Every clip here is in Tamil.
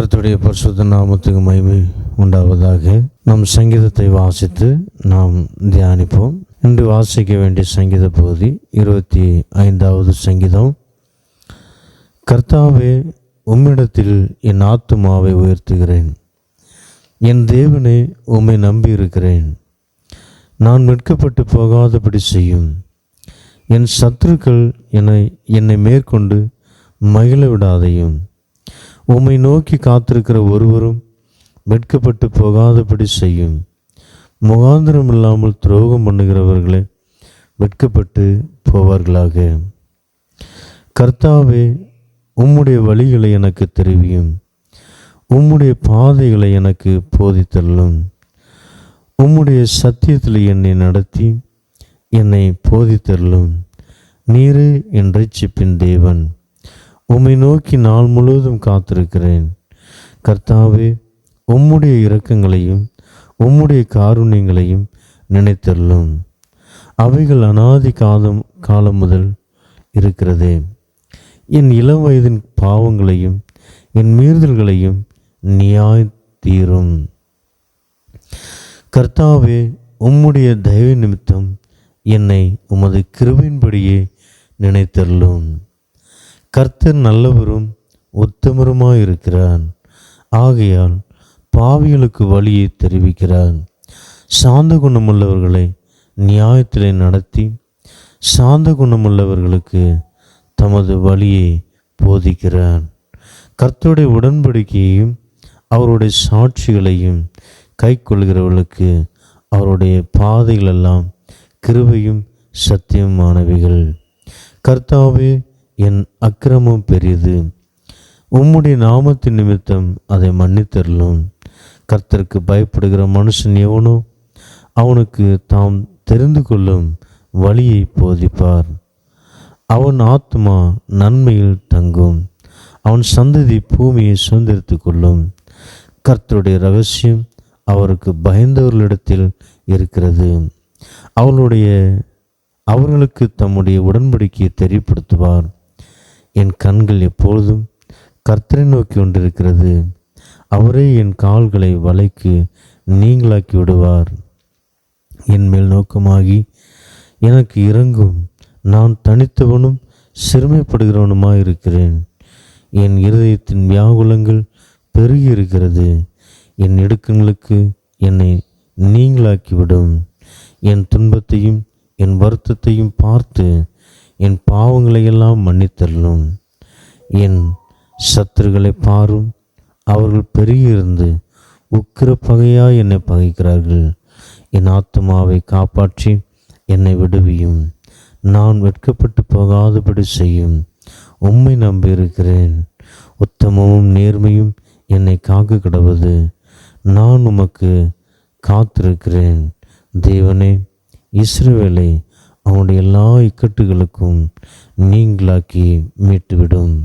கருத்துடைய பரிசுத்த நாமத்துக்கு மகிமை உண்டாவதாக. நம் சங்கீதத்தை வாசித்து நாம் தியானிப்போம். இன்று வாசிக்க வேண்டிய சங்கீத பகுதி இருபத்தி ஐந்தாவது சங்கீதம். கர்த்தாவே உம்மிடத்தில் என் ஆத்துமாவை உயர்த்துகிறேன். என் தேவனே உம்மை நம்பியிருக்கிறேன். நான் வெட்கப்பட்டு போகாதபடி செய்யும். என் சத்துருக்கள் என்னை என்னை மேற்கொண்டு மகிழ விடாதையும் உம்மை நோக்கி காத்திருக்கிற ஒருவரும் வெட்கப்பட்டு போகாதபடி செய்யும். முகாந்திரம் இல்லாமல் துரோகம் பண்ணுகிறவர்களே வெட்கப்பட்டு போவார்களாக. கர்த்தாவே உம்முடைய வழிகளை எனக்கு தெரிவியும். உம்முடைய பாதைகளை எனக்கு போதித்தள்ளும் உம்முடைய சத்தியத்தில் என்னை நடத்தி என்னை போதித்தள்ளும் நீரே என் ரட்சிப்பின் தேவன். உம்மை நோக்கி நாள் முழுவதும் காத்திருக்கிறேன். கர்த்தாவே உம்முடைய இரக்கங்களையும் உம்முடைய காருண்யங்களையும் நினைத்தள்ளும் அவைகள் அனாதி காலம் காலம் முதல் இருக்கிறதே. என் இளம் வயதின் பாவங்களையும் என் மீறுதல்களையும் நியாயத்தீரும். கர்த்தாவே உம்முடைய தயவு நிமித்தம் என்னை உமது கிருவின்படியே நினைத்தள்ளும் கர்த்தர் நல்லவரும் உத்தமருமாயிருக்கிறான். ஆகையால் பாவிகளுக்கு வழியை தெரிவிக்கிறான். சாந்த குணமுள்ளவர்களை நியாயத்திலே நடத்தி சாந்த குணமுள்ளவர்களுக்கு தமது வழியை போதிக்கிறான். கர்த்தருடைய உடன்படிக்கையையும் அவருடைய சாட்சிகளையும் கைக்கொள்கிறவர்களுக்கு அவருடைய பாதைகளெல்லாம் கிருபையும் சத்தியமானவைகள். கர்த்தாவே என் அக்கிரமம் பெரியது. உம்முடைய நாமத்தின் நிமித்தம் அதை மன்னித்தரலும் கர்த்தருக்கு பயப்படுகிற மனுஷன் எவனோ அவனுக்கு தாம் தெரிந்து கொள்ளும் வழியை போதிப்பார். அவன் ஆத்மா நன்மையில் தங்கும். அவன் சந்ததி பூமியை சுதந்திரித்து கொள்ளும். கர்த்தருடைய ரகசியம் அவருக்கு பயந்தவர்களிடத்தில் இருக்கிறது. அவனுடைய அவர்களுக்கு தம்முடைய உடன்படிக்கையை தெரியப்படுத்துவார். என் கண்கள் எப்பொழுதும் கர்த்தரை நோக்கி கொண்டிருக்கிறது. அவரே என் கால்களை வலைக்கு நீங்களாக்கி விடுவார். என் மேல் நோக்கமாகி எனக்கு இறங்கும். நான் தனித்தவனும் சிறுமைப்படுகிறவனுமாய் இருக்கிறேன் என் இருதயத்தின் வியாகுலங்கள் பெருகி இருக்கிறது என் இடுக்கங்களுக்கு என்னை நீங்களாக்கிவிடும். என் துன்பத்தையும் என் வருத்தத்தையும் பார்த்து என் பாவங்களையெல்லாம் மன்னித்தள்ளும் என் சத்துருகளை பாரும். அவர்கள் பெருகியிருந்து உக்கிர பகையாய் என்னை பகைக்கிறார்கள். என் ஆத்மாவை காப்பாற்றி என்னை விடுவியும். நான் வெட்கப்பட்டு போகாதபடி செய்யும். உம்மை நம்பியிருக்கிறேன். உத்தமமும் நேர்மையும் என்னை காக்க கிடவது. நான் உமக்கு காத்திருக்கிறேன். தேவனே இஸ்ரவேலை அவனுடைய எல்லா இக்கட்டுகளுக்கும் நீங்களாக்கி மீட்டுவிடும்.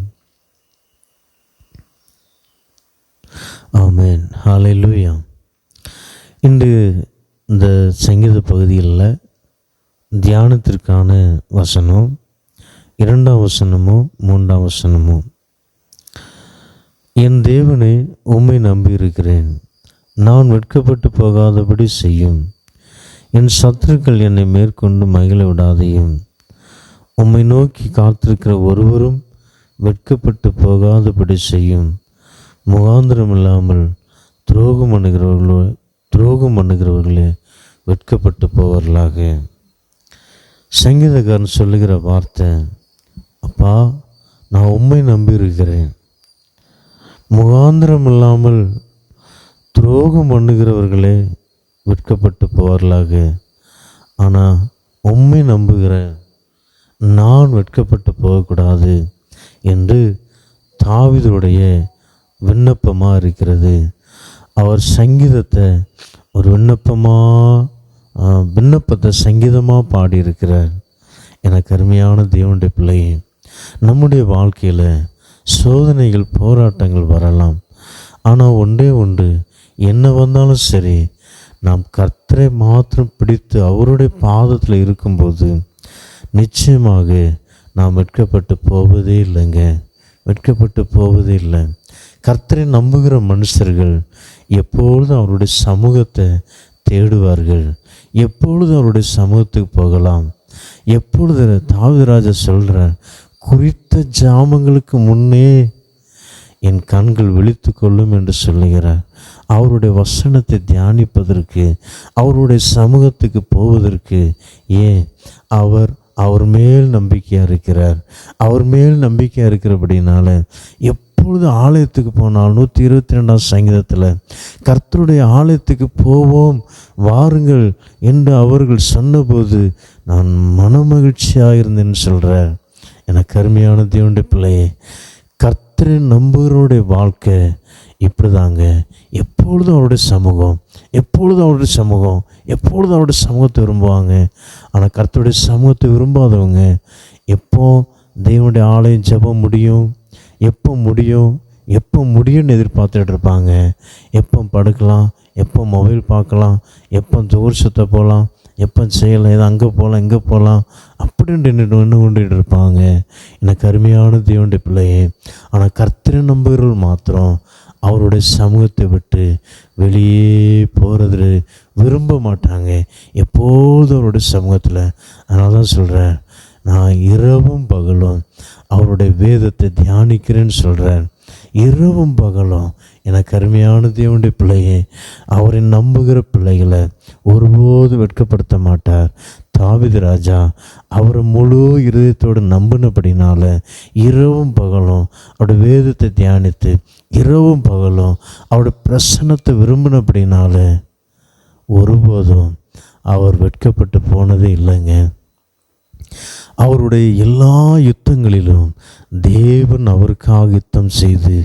ஆமேன். ஹalleluya. இன்று இந்த சங்கீத பகுதியில் தியானத்திற்கான வசனம் இரண்டாம் வசனமோ மூன்றாம் வசனமோ என் தேவனை உம்மை நம்பியிருக்கிறேன். நான் வெட்கப்பட்டு போகாதபடி செய்யும். என் சத்துருக்கள் என்னை மேற்கொண்டு மகிழ விடாதையும். உம்மை நோக்கி காத்திருக்கிற ஒருவரும் வெட்கப்பட்டு போகாதபடி செய்யும். முகாந்திரம் இல்லாமல் துரோகம் பண்ணுகிறவர்களோ துரோகம் பண்ணுகிறவர்களே வெட்கப்பட்டு போவார்களாக. சங்கீதக்காரன் சொல்லுகிற வார்த்தை அப்பா நான் உண்மை நம்பியிருக்கிறேன். முகாந்திரம் இல்லாமல் துரோகம் பண்ணுகிறவர்களே வெட்கப்பட்டு போவார்களாக? ஆனால் உண்மை நம்புகிறேன் நான் வெட்கப்பட்டு போகக்கூடாது என்று தாவிதருடைய விண்ணப்பமாக இருக்கிறது. அவர் சங்கீதத்தை ஒரு விண்ணப்பமாக விண்ணப்பத்தை சங்கீதமாக பாடியிருக்கிறார். எனக்கு அருமையான தேவனுடைய பிள்ளையே நம்முடைய வாழ்க்கையில் சோதனைகள் போராட்டங்கள் வரலாம். ஆனால் ஒன்றே ஒன்று என்ன வந்தாலும் சரி நாம் கர்த்தரை மாத்திரம் பிடித்து அவருடைய பாதத்தில் இருக்கும்போது நிச்சயமாக நாம் வெட்கப்பட்டு போவதே இல்லைங்க. வெட்கப்பட்டு போவதே இல்லை. கர்த்தரை நம்புகிற மனுஷர்கள் எப்பொழுதும் அவருடைய சமூகத்தை தேடுவார்கள்? எப்பொழுதும் அவருடைய சமூகத்துக்கு போகலாம்? எப்பொழுது தாவிராஜா சொல்கிற குறித்த ஜாமங்களுக்கு முன்னே என் கண்கள் விழித்து கொள்ளும் என்று சொல்லுகிறார். அவருடைய வசனத்தை தியானிப்பதற்கு அவருடைய சமூகத்துக்கு போவதற்கு ஏன் அவர் அவர் மேல் நம்பிக்கையாக இருக்கிறார்? அவர் மேல் நம்பிக்கையாக இருக்கிறபடினால எப்பொழுது ஆலயத்துக்கு போனால் நூற்றி இருபத்தி ரெண்டாம் சங்கீதத்தில் கர்த்தருடைய ஆலயத்துக்கு போவோம் வாருங்கள் என்று அவர்கள் சொன்னபோது நான் மனமகிழ்ச்சியாக இருந்தேன்னு சொல்கிறேன் எனக்கு அருமையான தேவனுடைய பிள்ளையே கர்த்தரை நம்புகிறோடைய வாழ்க்கை இப்படிதாங்க எப்பொழுதும் அவருடைய சமூகம்? எப்பொழுதும் அவருடைய சமூகம்? எப்பொழுதும் அவருடைய சமூகத்தை விரும்புவாங்க? ஆனால் கர்த்தருடைய சமூகத்தை விரும்பாதவங்க எப்போ தேவனுடைய ஆலயம் ஜெபம் முடியும்? எப்போ முடியும்? எப்போ முடியும்னு எதிர்பார்த்துட்டு இருப்பாங்க. எப்போ படுக்கலாம்? எப்போ மொபைல் பார்க்கலாம்? எப்போ தூர் சுத்தம் போகலாம்? எப்போ செய்யலாம் இது அங்கே போகலாம் இங்கே போகலாம்? அப்படின்ட்டு நின்று ஒன்று கொண்டுட்டு இருப்பாங்க. எனக்கு அருமையான தேவனுடைய பிள்ளையே. ஆனால் கர்த்தரை நம்புகிறவர்கள் மாத்திரம் அவருடைய சமூகத்தை விட்டு வெளியே போகிறது விரும்ப மாட்டாங்க. எப்போதும் அவருடைய சமூகத்தில். அதனால தான் சொல்கிறேன் நான் இரவும் பகலும் அவருடைய வேதத்தை தியானிக்கிறேன்னு சொல்கிறேன் இரவும் பகலும் எனக்கு அருமையான தேவனுடைய பிள்ளையே அவரை நம்புகிற பிள்ளைகளை ஒருபோதும் வெட்கப்படுத்த மாட்டார். தாவிது ராஜா அவரை முழு இருதயத்தோடு நம்பினபடினால இரவும் பகலும் அவருடைய வேதத்தை தியானித்து இரவும் பகலும் அவருடைய பிரசன்னத்தை விரும்பினபடினால ஒருபோதும் அவர் வெட்கப்பட்டு போனதே இல்லைங்க. அவருடைய எல்லா யுத்தங்களிலும் தேவன் அவருக்காக யுத்தம் செய்து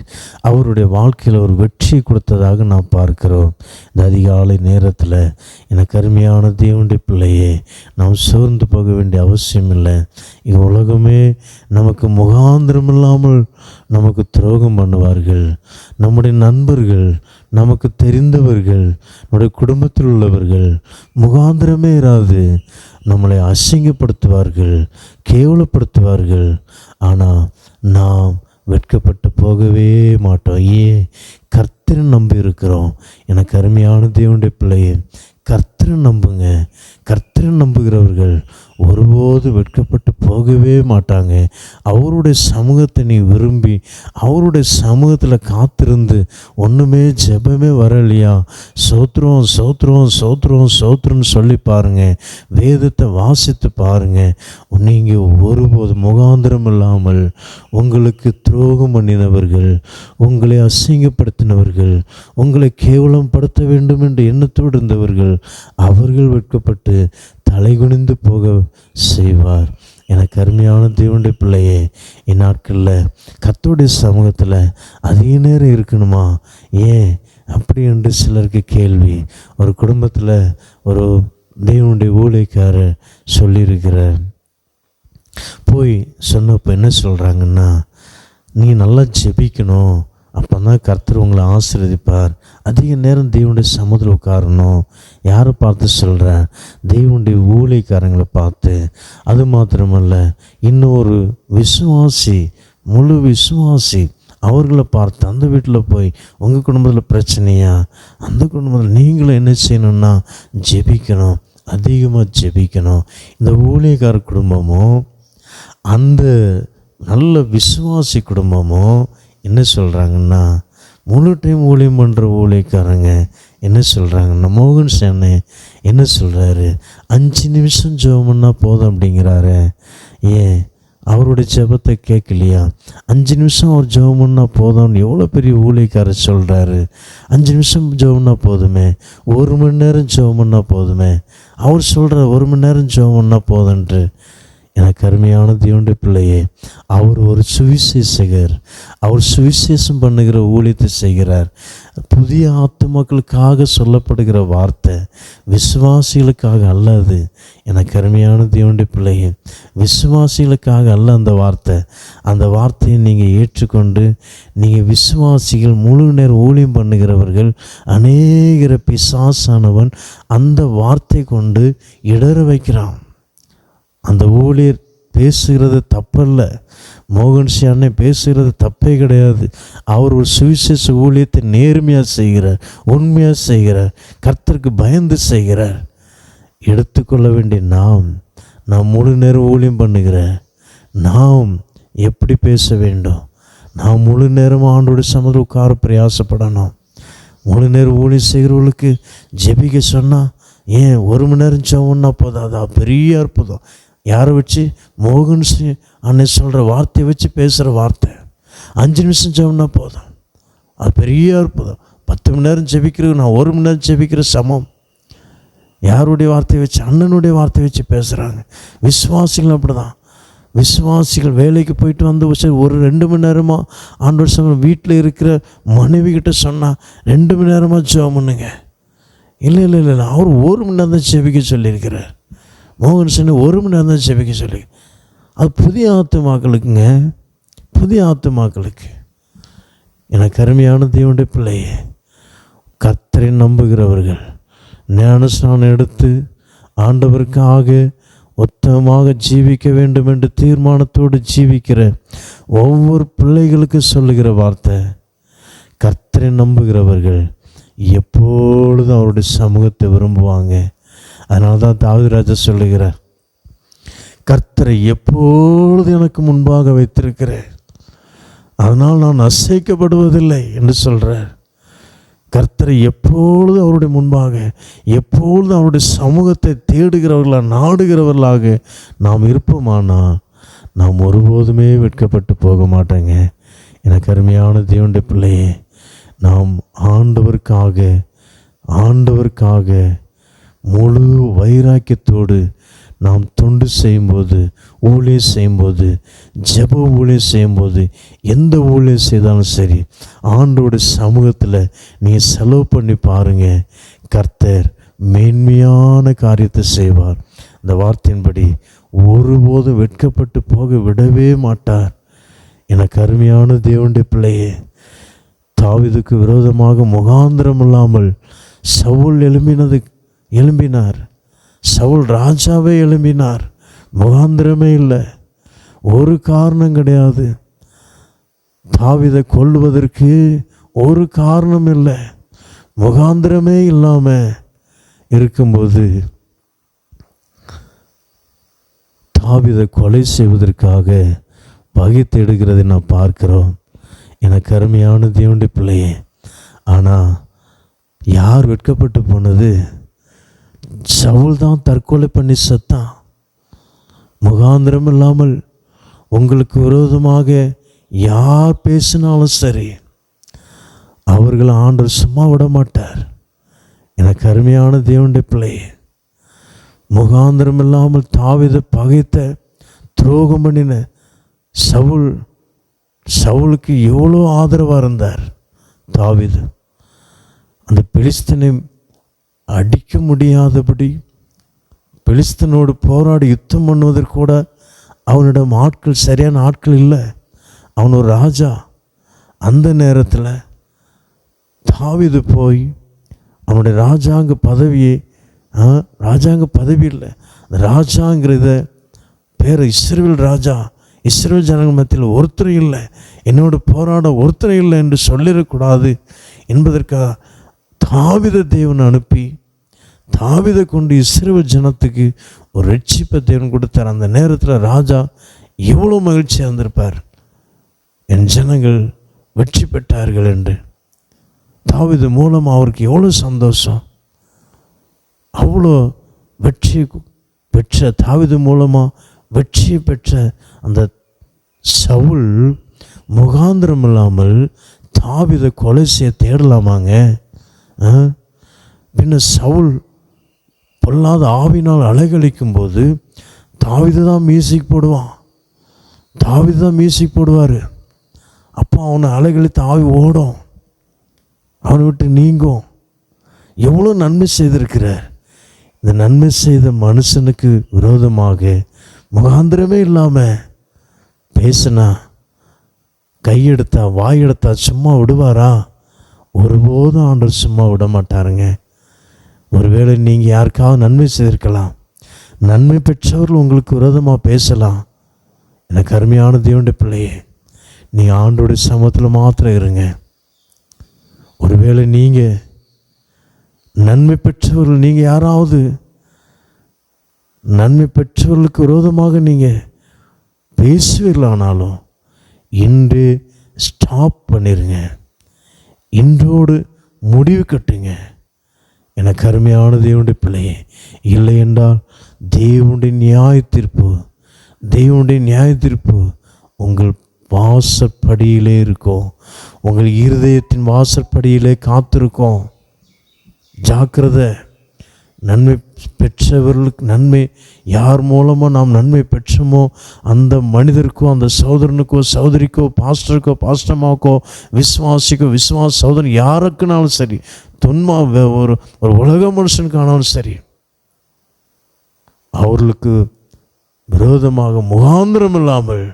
அவருடைய வாழ்க்கையில் ஒரு வெற்றி கொடுத்ததாக நாம் பார்க்கிறோம். இந்த அதிகாலை நேரத்தில் எனக்கு அருமையான தேவனுடைய பிள்ளையே நாம் சோர்ந்து போக வேண்டிய அவசியம் இல்லை இந்த உலகமே நமக்கு முகாந்திரம் இல்லாமல் நமக்கு துரோகம் பண்ணுவார்கள். நம்முடைய நண்பர்கள் நமக்கு தெரிந்தவர்கள் நம்முடைய குடும்பத்தில் உள்ளவர்கள் முகாந்திரமே இராது. நம்மளை அசிங்கப்படுத்துவார்கள் கேவலப்படுத்துவார்கள். ஆனால் நாம் வெட்கப்பட்டு போகவே மாட்டோம். ஏன் கர்த்தரை நம்பி இருக்கிறோம். எனக்கு அருமையான தேவனுடைய பிள்ளையே கர்த்தரை நம்புங்க. கர்த்தரை நம்புகிறவர்கள் ஒருபோது வெட்கப்பட்டு போகவே மாட்டாங்க. அவருடைய சமூகத்தை நீ விரும்பி அவருடைய சமூகத்தில் காத்திருந்து ஒன்றுமே ஜெபமே வரலையா? சோத்ரம் சோத்ரம் சோத்ரம் சோத்ரம்னு சொல்லி பாருங்க. வேதத்தை வாசித்து பாருங்க. நீங்கள் ஒருபோது முகாந்திரம் இல்லாமல் உங்களுக்கு துரோகம் பண்ணினவர்கள் உங்களை அசிங்கப்படுத்தினவர்கள் உங்களை கேவலப்படுத்த வேண்டும் என்ற எண்ணத்தோடு இருந்தவர்கள் அவர்கள் வெட்கப்பட்டு தலைகுனிந்து போக செய்வார். எனக்கு அருமையான தேவனுடைய பிள்ளையே இந்நாட்களில் கத்தோடைய சமூகத்தில் அதிக நேரம் இருக்கணுமா? ஏன்? அப்படி என்று சிலருக்கு கேள்வி. ஒரு குடும்பத்தில் ஒரு தேவனுடைய ஊழியக்காரர் சொல்லியிருக்கிறார். போய் சொன்னப்போ என்ன சொல்கிறாங்கன்னா நீ நல்லா ஜெபிக்கணும். அப்போ தான் கர்த்தர் உங்களை ஆசீர்வதிப்பார். அதிக நேரம் தேவனுடைய சமுதிரம் உட்காரணும். யாரை பார்த்து சொல்கிறேன் தெய்வனுடைய ஊழியக்காரங்களை பார்த்து. அது மாத்திரமல்ல இன்னொரு விசுவாசி முழு விசுவாசி அவர்களை பார்த்து அந்த வீட்டில் போய் உங்கள் குடும்பத்தில் பிரச்சனையா? அந்த குடும்பத்தில் நீங்களும் என்ன செய்யணும்னா ஜெபிக்கணும். அதிகமாக ஜெபிக்கணும். இந்த ஊழியக்கார குடும்பமும் அந்த நல்ல விசுவாசி குடும்பமும் என்ன சொல்கிறாங்கன்னா முழு டைம் ஊழியம் பண்ணுற ஊழியக்காரங்க என்ன சொல்கிறாங்கன்னா மோகன் சேனு என்ன சொல்கிறாரு அஞ்சு நிமிஷம் ஜெபம்னா போதும் அப்படிங்கிறாரு. ஏன்? அவருடைய ஜெபத்தை கேட்கலையா? அஞ்சு நிமிஷம் அவர் ஜெபம் பண்ணால் போதும்னு எவ்வளோ பெரிய ஊழியக்காரர் சொல்கிறாரு அஞ்சு நிமிஷம் ஜெபம்னா போதுமே. ஒரு மணி நேரம் ஜெபம் பண்ணால் போதுமே. அவர் சொல்கிற ஒரு மணி நேரம் ஜெபம் பண்ணால் போதுன்ட்டு எனக்கு அருமையான தேவனுடைய பிள்ளையே அவர் ஒரு சுவிசேஷகர். அவர் சுவிசேஷம் பண்ணுகிற ஊழியத்தை செய்கிறார். புதிய ஆத்துமாக்களுக்காக சொல்லப்படுகிற வார்த்தை விசுவாசிகளுக்காக அல்ல அது. எனக்கு அருமையான தேவனுடைய பிள்ளையே விசுவாசிகளுக்காக அல்ல அந்த வார்த்தை. அந்த வார்த்தையை நீங்கள் ஏற்றுக்கொண்டு நீங்கள் விசுவாசிகள் முழு நேரம் ஊழியம் பண்ணுகிறவர்கள் அநேகர பிசாசானவன் அந்த வார்த்தை கொண்டு இடற வைக்கிறான். அந்த ஊழியர் பேசுகிறது தப்பல்ல. மோகன் அண்ணே பேசுகிறது தப்பே கிடையாது. அவர் ஒரு சுவிசேஷ ஊழியத்தை நேர்மையாக செய்கிறார் உண்மையாக செய்கிறார் கர்த்தருக்கு பயந்து செய்கிறார். எடுத்துக்கொள்ள வேண்டிய நாம் நாம் முழு நேரம் ஊழியம் பண்ணுகிற நாம் எப்படி பேச வேண்டும்? நாம் முழு நேரம் ஆண்டோட சமது உட்கார பிரயாசப்படணும். முழு நேரம் ஊழியம் செய்கிறவர்களுக்கு ஜெபிக்க சொன்னால் ஏன் ஒரு மணி நேரம் சொன்னால் போதும் அது பெரிய அற்புதம். யாரை வச்சு? மோகன் சிங் அன்னை சொல்கிற வார்த்தையை வச்சு பேசுகிற வார்த்தை. அஞ்சு நிமிஷம் ஜெபம்னா போதும். அது பெரிய அற்புதம். பத்து மணி நேரம் ஜெபிக்கிறது நான் ஒரு மணி நேரம் ஜெபிக்கிற சமம். யாருடைய வார்த்தையை வச்சு? அண்ணனுடைய வார்த்தையை வச்சு பேசுகிறாங்க விசுவாசிகள் அப்படிதான். விசுவாசிகள் வேலைக்கு போயிட்டு வந்து ஒரு ரெண்டு மணி நேரமாக ஆண்டவர் சமயம் வீட்டில் இருக்கிற மனைவி கிட்ட சொன்னால் ரெண்டு மணி நேரமாக ஜெபம் பண்ணுங்க. இல்லை இல்லை இல்லை இல்லை. அவர் ஒரு மணி நேரம் தான் ஜெபிக்க சொல்லியிருக்கிறார். மோகன் சின்ன ஒரு மணி நேரம் தான் செபிக்க சொல்லி. அது புதிய ஆத்துமாக்களுக்குங்க. புதிய ஆத்துமாக்களுக்கு. எனக்கு அருமையான தேவனுடைய பிள்ளையே கர்த்தரை நம்புகிறவர்கள் ஞானஸ்நானம் எடுத்து ஆண்டவருக்காக உத்தமமாக ஜீவிக்க வேண்டும் என்று தீர்மானத்தோடு ஜீவிக்கிற ஒவ்வொரு பிள்ளைகளுக்கு சொல்லுகிற வார்த்தை கர்த்தரை நம்புகிறவர்கள் எப்பொழுதும் அவருடைய சமூகத்தை விரும்புவாங்க. அதனால தான் தாவிராஜா சொல்லுகிறார் கர்த்தரை எப்பொழுது எனக்கு முன்பாக வைத்திருக்கிறேன் அதனால் நான் அசைக்கப்படுவதில்லை என்று சொல்கிறார் கர்த்தரை எப்பொழுது அவருடைய முன்பாக எப்பொழுது அவருடைய சமூகத்தை தேடுகிறவர்களாக நாடுகிறவர்களாக நாம் இருப்போமானா நாம் ஒருபோதுமே வெட்கப்பட்டு போக மாட்டேங்க. எனக்கு அருமையான தேவனுடைய பிள்ளையே நாம் ஆண்டவருக்காக ஆண்டவருக்காக முழு வைராக்கியத்தோடு நாம் தொண்டு செய்யும்போது ஊழியம் செய்யும்போது ஜப ஊழியம் செய்யும்போது எந்த ஊழியம் செய்தாலும் சரி ஆண்டோட சமூகத்தில் நீ செலவு பண்ணி பாருங்கள் கர்த்தர் மேன்மையான காரியத்தை செய்வார். இந்த வார்த்தையின்படி ஒருபோதும் வெட்கப்பட்டு போக விடவே மாட்டார். எனக்கு அருமையான தேவனுடைய பிள்ளையே தாவிதுக்கு விரோதமாக முகாந்திரம் இல்லாமல் சவுல் எழும்பினது எழும்பினார். சவுல் ராஜாவே எழும்பினார். முகாந்திரமே இல்லை. ஒரு காரணம் கிடையாது. தாவிதை கொள்வதற்கு ஒரு காரணம் இல்லை. முகாந்திரமே இல்லாமல் இருக்கும்போது தாவிதை கொலை செய்வதற்காக வகை நான் பார்க்கிறோம். எனக்கு அருமையான தேவண்டி பிள்ளையே ஆனால் யார் வெட்கப்பட்டு போனது? சவுல் தான் தற்கொலை பண்ணி செத்தான். முகாந்திரம் இல்லாமல் உங்களுக்கு விரோதமாக யார் பேசினாலும் சரி அவர்களை ஆண்டவர் சும்மா விட மாட்டார். எனக்கு அருமையான தேவனுடைய பிள்ளையே முகாந்திரம் இல்லாமல் தாவித பகைத்த துரோகம் பண்ணின சவுல் சவுலுக்கு எவ்வளோ ஆதரவாக இருந்தார் தாவிது. அந்த பெலிஸ்தனை அடிக்க முடியாதபடி பெலிஸ்தனோடு போராடி யுத்தம் பண்ணுவதற்கூட அவனிடம் ஆட்கள் சரியான ஆட்கள் இல்லை. அவன் ஒரு ராஜா. அந்த நேரத்தில் தாவிது போய் அவனுடைய ராஜாங்க பதவியை ஆ, ராஜாங்க பதவி இல்லை. அந்த ராஜாங்கிறத பேர் இஸ்ரேல் ராஜா. இஸ்ரேல் ஜனங்கள் மத்தியில் ஒருத்தர் இல்லை. என்னோட போராட ஒருத்தர் இல்லை என்று சொல்லிடக்கூடாது என்பதற்காக தாவித தேவன் அனுப்பி தாவிதை கொண்டு இஸ்ரேல் ஜனத்துக்கு ஒரு ரட்சிப்பை தேவன் கொடுத்தார். அந்த நேரத்தில் ராஜா எவ்வளோ மகிழ்ச்சியாக இருந்திருப்பார். என் ஜனங்கள் வெற்றி பெற்றார்கள் என்று. தாவிது மூலம் அவருக்கு எவ்வளோ சந்தோஷம். அவ்வளோ வெற்றி பெற்ற தாவிது மூலமாக வெற்றி பெற்ற அந்த சவுல் முகாந்திரம் இல்லாமல் தாவிதை கொலை செய்ய தேடலாமாங்க? பின்ன சவுல் பொல்லாத ஆவினால் அலைகழிக்கும் போது தாவிது தான் மியூசிக் போடுவான். தாவிது தான் மியூசிக் போடுவார். அப்போ அவனை அலைகழித்து ஆவி ஓடும். அவனை விட்டு நீங்கும். எவ்வளோ நன்மை செய்திருக்கிறார். இந்த நன்மை செய்த மனுஷனுக்கு விரோதமாக முகாந்திரமே இல்லாமல் பேசினா கையெடுத்தா வாயெடுத்தா சும்மா விடுவாரா? ஒருபோதும் ஆண்டவர் சும்மா விட மாட்டாருங்க ஒருவேளை நீங்கள் யாருக்காவது நன்மை செய்திருக்கலாம். நன்மை பெற்றவர்கள் உங்களுக்கு விரோதமாக பேசலாம். எனக்கு அருமையான தேவனுடைய பிள்ளையே நீ ஆண்டோடைய சமத்தில் மாத்திரம் இருங்க. ஒருவேளை நீங்கள் நன்மை பெற்றவர்கள் நீங்கள் யாராவது நன்மை பெற்றவர்களுக்கு விரோதமாக நீங்கள் பேசுவீர்களானாலும் இன்று ஸ்டாப் பண்ணிடுங்க இன்றோடு முடிவு கட்டுங்க. எனக்கு அருமையான தேவனுடைய பிள்ளையே இல்லை என்றால் தேவனுடைய நியாய தீர்ப்பு தேவனுடைய நியாய தீர்ப்பு உங்கள் வாசற்படியிலே இருக்கும். உங்கள் இருதயத்தின் வாசற்படியிலே காத்திருக்கும். ஜாக்கிரதை. நன்மை பெற்றவர்களுக்கு நன்மை. யார் மூலமாக நாம் நன்மை பெற்றோமோ அந்த மனிதருக்கோ அந்த சகோதரனுக்கோ சகோதரிக்கோ பாஸ்டருக்கோ பாஸ்டமாக்கோ விஸ்வாசிக்கோ விஸ்வாச சகோதரன் யாருக்குனாலும் சரி தொன்மா ஒரு ஒரு உலக மனுஷனுக்கானாலும் சரி அவர்களுக்கு விரோதமாக முகாந்திரம் இல்லாமல்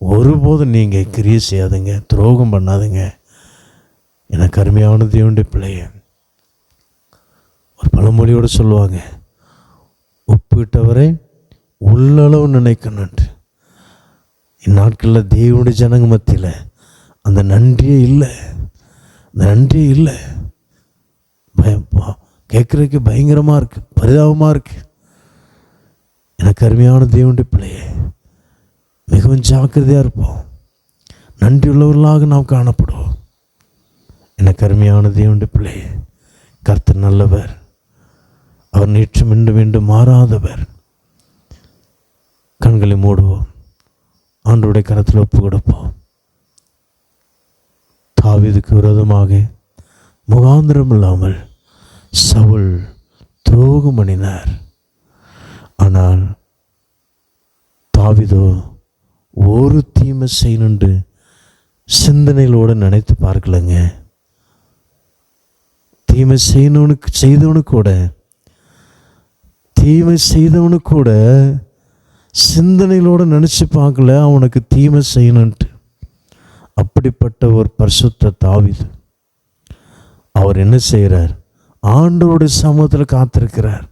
ஒருபோதும் நீங்கள் கிரியை செய்யாதுங்க துரோகம் பண்ணாதுங்க. எனக்கு அருமையானது தேவனுடைய பிள்ளைய. ஒரு பழமொழியோடு சொல்லுவாங்க ஒப்பிட்டவரை உள்ளளவு நினைக்கணுன்ட்டு இந்நாட்களில் தேவனுடைய ஜனங்க மத்தியில் அந்த நன்றியே இல்லை. அந்த நன்றியே இல்லை. பயம் கேட்குறதுக்கு பயங்கரமாக இருக்குது பரிதாபமாக இருக்குது எனக்கு அருமையான தேவனுடைய பிள்ளையே மிகவும் ஜாக்கிரதையாக இருப்போம். நன்றி உள்ளவர்களாக நாம் காணப்படுவோம். எனக்கு அருமையான தேவனுடைய பிள்ளையே கர்த்தர் நல்லவர். அவர் நேற்று மீண்டும் மீண்டும் மாறாதவர். கண்களை மூடுவோம். ஆண்டோடைய கரத்தில் ஒப்பு கொடுப்போம். தாவிதுக்கு விரோதமாக முகாந்திரம் இல்லாமல் சவுல் துரோகம் அணினார் ஆனால் தாவிதோ ஒரு தீமை செய்யணுண்டு சிந்தனைகளோடு நினைத்து பார்க்கலங்க. தீமை செய்யணுனுக்கு செய்தவனு கூட தீமை செய்தவனு கூட சிந்தனையிலோடு நினச்சி பார்க்கல அவனுக்கு தீமை செய்யணுன்ட்டு. அப்படிப்பட்ட ஒரு பரிசுத்த தாவிது. அவர் என்ன செய்கிறார் ஆண்டவருடைய சமூகத்தில் காத்திருக்கிறார்.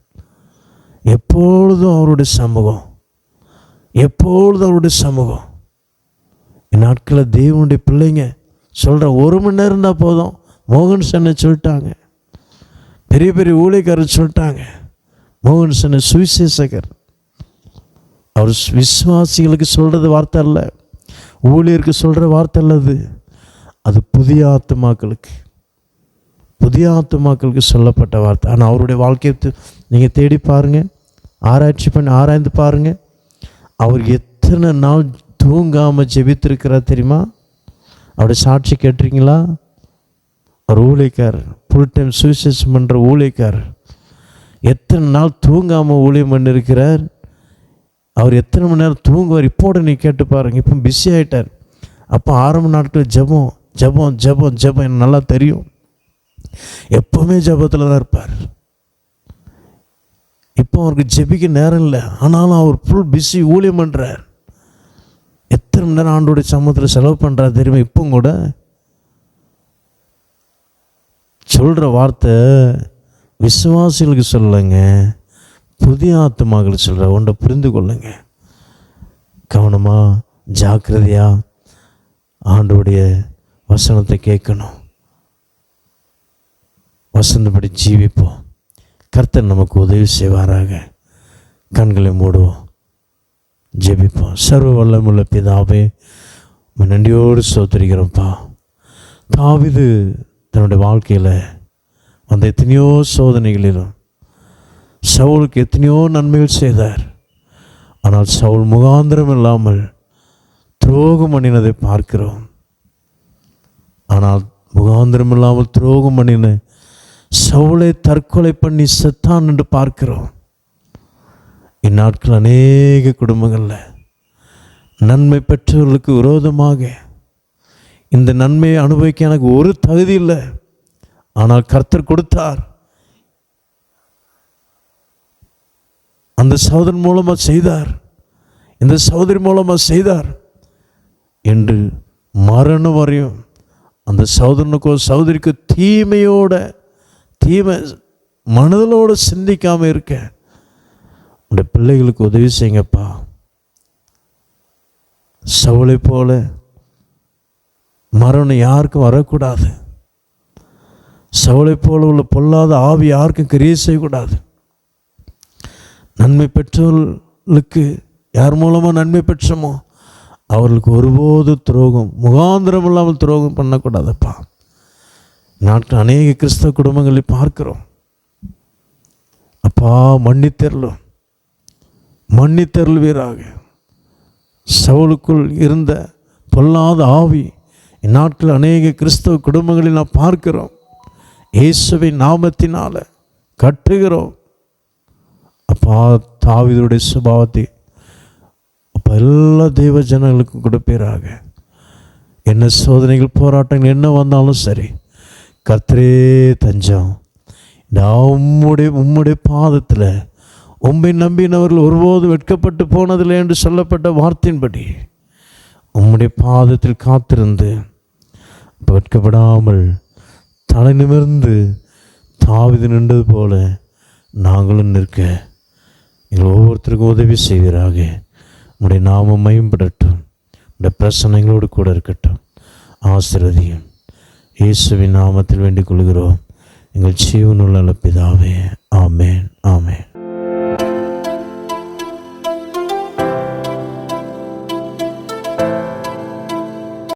எப்பொழுதும் அவருடைய சமூகம் எப்பொழுதும் அவருடைய சமூகம். இந்நாட்களில் தேவனுடைய பிள்ளைங்க சொல்கிற ஒரு மணி நேரம் இருந்தால் போதும். மோகன் சென்னை சொல்லிட்டாங்க. பெரிய பெரிய ஊழியக்காரர் சொல்லிட்டாங்க. மோகன் சுவிசேஷகர். அவர் விசுவாசிகளுக்கு சொல்கிறது வார்த்தை அல்ல. ஊழியருக்கு சொல்கிற வார்த்தை அல்லது அது. புதிய ஆத்துமாக்களுக்கு. புதிய ஆத்துமாக்களுக்கு சொல்லப்பட்ட வார்த்தை. ஆனால் அவருடைய வாழ்க்கையை நீங்கள் தேடி பாருங்கள் ஆராய்ச்சி பண்ணி ஆராய்ந்து பாருங்கள் அவர் எத்தனை நாள் தூங்காமல் ஜெபித்திருக்கிறார் தெரியுமா? அவருடைய சாட்சி கேட்டிருக்கீங்களா? அவர் ஊழியக்காரர். ஃபுல் டைம் சுவிசேஷம் பண்ணுற ஊழியக்காரர். எத்தனை நாள் தூங்காமல் ஊழியம் பண்ணியிருக்கிறார் அவர் எத்தனை மணி நேரம் தூங்குவார்? இப்போட நீ கேட்டு பாருங்க. இப்போ பிஸி ஆகிட்டார் அப்போ ஆரம்ப நாட்கள் ஜெபம் ஜெபம் ஜெபம் ஜெபம் எனக்கு நல்லா தெரியும். எப்போவுமே ஜெபத்தில் தான் இருப்பார். இப்போ அவருக்கு ஜெபிக்க நேரம் இல்லை. ஆனாலும் அவர் ஃபுல் பிஸி ஊழியம் பண்ணுறார் எத்தனை மணி நேரம் ஆண்டோடைய சமூகத்தில் செலவு பண்ணுறாரு தெரியுமா? இப்போ கூட. சொல்கிற வார்த்தை விசுவாசிகளுக்கு சொல்லுங்க புதிய ஆத்மாக்கள் சொல்கிற ஒன்றை புரிந்து கொள்ளுங்க. கவனமாக ஜாக்கிரதையாக ஆண்டோடைய வசனத்தை கேட்கணும். வசந்தபடி ஜீவிப்போம். கர்த்தர் நமக்கு உதவி செய்வாராக. கண்களை மூடுவோம். ஜெபிப்போம். சர்வ வல்லமுள்ள பிதாவே நன்றியோடு சோத்தரிக்கிறோம்ப்பா தாவிது தன்னுடைய வாழ்க்கையில் வந்த எத்தனையோ சோதனைகளிலும் சவுலுக்கு எத்தனையோ நன்மைகள் செய்தார். ஆனால் சவுல் முகாந்திரம் இல்லாமல் துரோகம் அணினதை பார்க்கிறோம். ஆனால் முகாந்திரம் இல்லாமல் துரோகம் அணின சவுளை தற்கொலை பண்ணி செத்தான் என்று பார்க்கிறோம். இந்நாட்கள் அநேக குடும்பங்களில் நன்மை பெற்றவர்களுக்கு விரோதமாக இந்த நன்மையை அனுபவிக்க எனக்கு ஒரு தகுதி இல்லை. ஆனால் கர்த்தர் கொடுத்தார். அந்த சகோதரன் மூலமாக செய்தார். இந்த சகோதரி மூலமாக செய்தார் என்று மரணம் வரையும் அந்த சகோதரனுக்கோ சகோதரிக்கு தீமையோட தீமை மனதலோடு சிந்திக்காமல் இருக்க. உடைய பிள்ளைகளுக்கு உதவி செய்யுங்கப்பா. சவுளை போல மரணம் யாருக்கும் வரக்கூடாது. சவுளை போல உள்ள பொல்லாத ஆவி யாருக்கும் கிரியை செய்யக்கூடாது. நன்மை பெற்றவர்களுக்கு யார் மூலமாக நன்மை பெற்றோமோ அவர்களுக்கு ஒருபோது துரோகம் முகாந்திரம் இல்லாமல் துரோகம் பண்ணக்கூடாதப்பா. நாட்டில் அநேக கிறிஸ்தவ குடும்பங்களை பார்க்கிறோம். அப்பா மன்னித்தரலும் மன்னித்தருள்வீராக. சவுளுக்குள் இருந்த பொல்லாத ஆவி இந்நாட்டில் அநேக கிறிஸ்தவ குடும்பங்களை நாம் பார்க்கிறோம். இயேசுவின் நாமத்தினால் கட்டுகிறோம் அப்பா தாவிதருடைய சுபாவத்தை. அப்போ எல்லா தெய்வ ஜனங்களுக்கும் கொடுப்பீராக. என்ன சோதனைகள் போராட்டங்கள் என்ன வந்தாலும் சரி கத்திரே தஞ்சம். நான் உம்முடைய உம்முடைய பாதத்தில் உம்மை நம்பினவர்கள் ஒருபோதும் வெட்கப்பட்டு போனதில்லை என்று சொல்லப்பட்ட வார்த்தையின்படி உம்முடைய பாதத்தில் காத்திருந்து வெட்கப்படாமல் தலை நிமிர்ந்து தாவிது நின்றது போல நாங்களும் நிற்க. எங்கள் ஒவ்வொருத்தருக்கும் உதவி செய்வீராக. உடைய நாமம் மயம்படட்டும் உடைய பிரசனைகளோடு கூட இருக்கட்டும். ஆசிர்வதியும் இயேசுவின் நாமத்தில் வேண்டிக் கொள்கிறோம். எங்கள் ஜீவனுள்ள பிதாவே. ஆமேன் ஆமேன்.